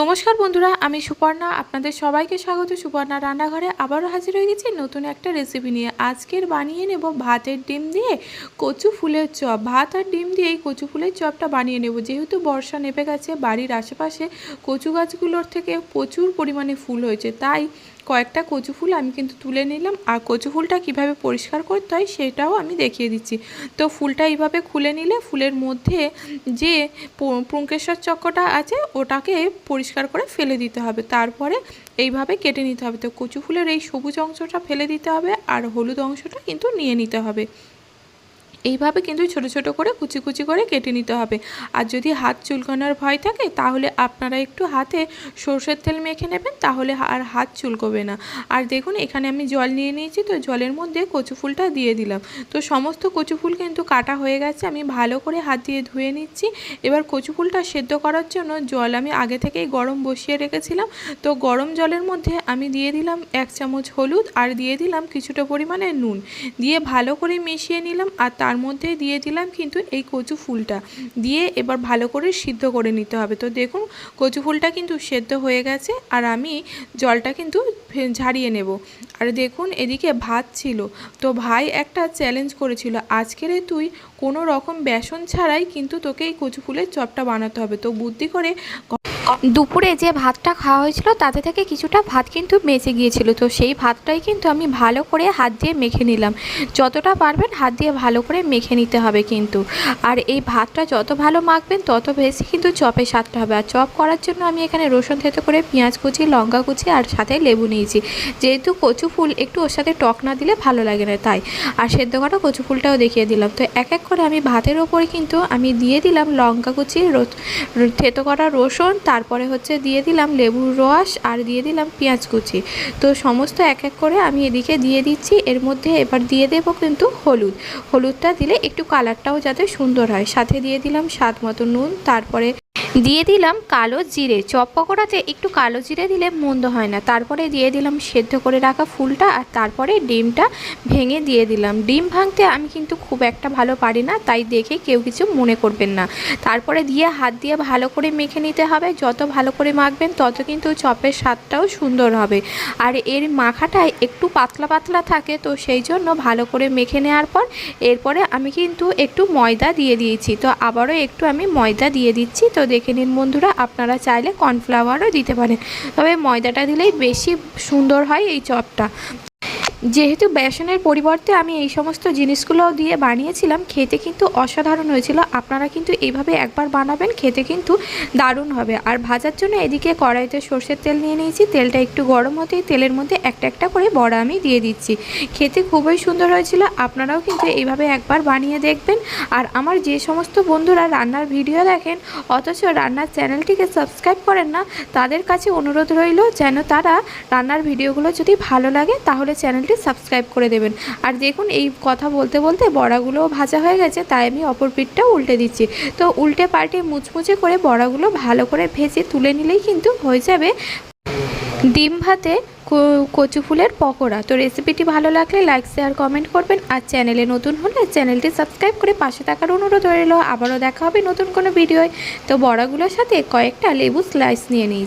নমস্কার বন্ধুরা, আমি সুপর্ণা। আপনাদের সবাইকে স্বাগত। সুপর্ণা রান্নাঘরে আবারও হাজির হয়ে গেছি নতুন একটা রেসিপি নিয়ে। আজকের বানিয়ে নেব ভাতের ডিম দিয়ে কচু ফুলের চপ। ভাত আর ডিম দিয়ে এই কচু ফুলের চপটা বানিয়ে নেব। যেহেতু বর্ষা নেপে গেছে, বাড়ির আশেপাশে কচু গাছগুলোর থেকে প্রচুর পরিমাণে ফুল হয়েছে, তাই কয়েকটা কচু ফুল আমি কিন্তু তুলে নিলাম। আর কচু ফুলটা কীভাবে পরিষ্কার করতে হয় সেটাও আমি দেখিয়ে দিচ্ছি। তো ফুলটা এইভাবে খুলে নিলে ফুলের মধ্যে যে পুঙ্কেশ্বর চক্রটা আছে, ওটাকে পরিষ্কার করে ফেলে দিতে হবে। তারপরে এইভাবে কেটে নিতে হবে। তো কচু ফুলের এই সবুজ অংশটা ফেলে দিতে হবে আর হলুদ অংশটা কিন্তু নিয়ে নিতে হবে। এইভাবে কিন্তু ছোট ছোট করে কুচি কুচি করে কেটে নিতে হবে। আর যদি হাত চুলকানোর ভয় থাকে, তাহলে আপনারা একটু হাতে সর্ষের তেল মেখে নেবেন, তাহলে আর হাত চুলকবে না। আর দেখুন, এখানে আমি জল নিয়ে নিয়েছি, তো জলের মধ্যে কচু ফুলটা দিয়ে দিলাম। তো সমস্ত কচু ফুল কিন্তু কাটা হয়ে গেছে, আমি ভালো করে হাত দিয়ে ধুয়ে নিচ্ছি। এবার কচু ফুলটা সেদ্ধ করার জন্য জল আমি আগে থেকেই গরম বসিয়ে রেখেছিলাম। তো গরম জলের মধ্যে আমি দিয়ে দিলাম এক চামচ হলুদ, আর দিয়ে দিলাম কিছুটা পরিমাণে নুন। দিয়ে ভালো করে মিশিয়ে নিলাম, আর তার মধ্যে দিয়ে দিলাম কিন্তু এই কচু ফুলটা। দিয়ে এবার ভালো করে সিদ্ধ করে নিতে হবে। তো দেখুন, কচু ফুলটা কিন্তু সেদ্ধ হয়ে গেছে আর আমি জলটা কিন্তু ঝারিয়ে নেব। আর দেখুন, এদিকে ভাত ছিল। তো ভাই একটা চ্যালেঞ্জ করেছিল আজকেরে তুই কোনো রকম বেসন ছাড়াই কিন্তু তোকে এই কচু ফুলের চপটা বানাতে হবে। তো বুদ্ধি করে দুপুরে যে ভাতটা খাওয়া হয়েছিল, তাতে থেকে কিছুটা ভাত কিন্তু বেঁচে গিয়েছিল। তো সেই ভাতটাই কিন্তু আমি ভালো করে হাত দিয়ে মেখে নিলাম। যতটা পারবেন হাত দিয়ে ভালো করে মেখে নিতে হবে কিন্তু। আর এই ভাতটা যত ভালো মাখবেন, তত বেশি কিন্তু চপে স্বাদটা হবে। আর চপ করার জন্য আমি এখানে রসুন থেতো করে পেঁয়াজ কুচি, লঙ্কা কুচি আর সাথে লেবু নিয়েছি। যেহেতু কচু ফুল একটু ওর সাথে টক না দিলে ভালো লাগে না তাই। আর সেদ্ধ করা কচু ফুলটাও দেখিয়ে দিলাম। তো এক এক করে আমি ভাতের ওপরে কিন্তু আমি দিয়ে দিলাম লঙ্কা কুচি থেতো করা রসুন তারপরে হচ্ছে দিয়ে দিলাম লেবুর রস আর দিয়ে দিলাম পেঁয়াজ কুচি। তো সমস্ত এক এক করে আমি এদিকে দিয়ে দিচ্ছি। এর মধ্যে এবার দিয়ে দেব কিন্তু হলুদ। হলুদটা দিলে একটু কালারটাও যাতে সুন্দর হয়। সাথে দিয়ে দিলাম স্বাদ মতো নুন। তারপরে দিয়ে দিলাম কালো জিরে। চপ পকোড়াতে একটু কালো জিরে দিলে মন্দ হয় না। তারপরে দিয়ে দিলাম সেদ্ধ করে রাখা ফুলটা আর তারপরে ডিমটা ভেঙে দিয়ে দিলাম। ডিম ভাঙতে আমি কিন্তু খুব একটা ভালো পারি না, তাই দেখে কেউ কিছু মনে করবেন না। তারপরে দিয়ে হাত দিয়ে ভালো করে মেখে নিতে হবে। যত ভালো করে মাখবেন, তত কিন্তু চপের স্বাদটাও সুন্দর হবে। আর এর মাখাটায় একটু পাতলা পাতলা থাকে, তো সেই জন্য ভালো করে মেখে নেওয়ার পর এরপরে আমি কিন্তু একটু ময়দা দিয়ে দিয়েছি। তো আবারও একটু আমি ময়দা দিয়ে দিচ্ছি। তো দেখে নিন বন্ধুরা, আপনারা চাইলে কর্নফ্লাওয়ারও দিতে পারেন। তবে ময়দাটা দিলেই বেশি সুন্দর হয় এই চপটা। যেহেতু বেসনের পরিবর্তে আমি এই সমস্ত জিনিসগুলো দিয়ে বানিয়েছিলাম, খেতে কিন্তু অসাধারণ হয়েছিল। আপনারা কিন্তু এইভাবে একবার বানাবেন, খেতে কিন্তু দারুণ হবে। আর ভাজার জন্য এদিকে কড়াইতে সর্ষের তেল নিয়ে নিয়েছি। তেলটা একটু গরম হতেই তেলের মধ্যে একটা একটা করে বড়া আমি দিয়ে দিচ্ছি। খেতে খুবই সুন্দর হয়েছিল। আপনারাও কিন্তু এইভাবে একবার বানিয়ে দেখবেন। আর আমার যে সমস্ত বন্ধুরা রান্নার ভিডিও দেখেন, অথচ রান্নার চ্যানেলটিকে সাবস্ক্রাইব করেন না, তাদের কাছে অনুরোধ রইল যেন তারা রান্নার ভিডিওগুলো যদি ভালো লাগে, তাহলে চ্যানেলটি সাবস্ক্রাইব করে দেবেন। আর দেখুন, এই কথা বলতে বলতে বড়াগুলোও ভাজা হয়ে গেছে, তাই আমি অপর পিঠটাও উল্টে দিচ্ছি। তো উল্টে পাল্টে মুচমুচে করে বড়াগুলো ভালো করে ভেজে তুলে নিলেই কিন্তু হয়ে যাবে ডিম ভাতে কচু ফুলের পকোড়া। তো রেসিপিটি ভালো লাগলে লাইক, শেয়ার, কমেন্ট করবেন। আর চ্যানেলে নতুন হলে চ্যানেলটি সাবস্ক্রাইব করে পাশে থাকার অনুরোধ রইল। আবারও দেখা হবে নতুন কোনো ভিডিওয়। তো বড়াগুলোর সাথে কয়েকটা লেবু স্লাইস নিয়ে নিই।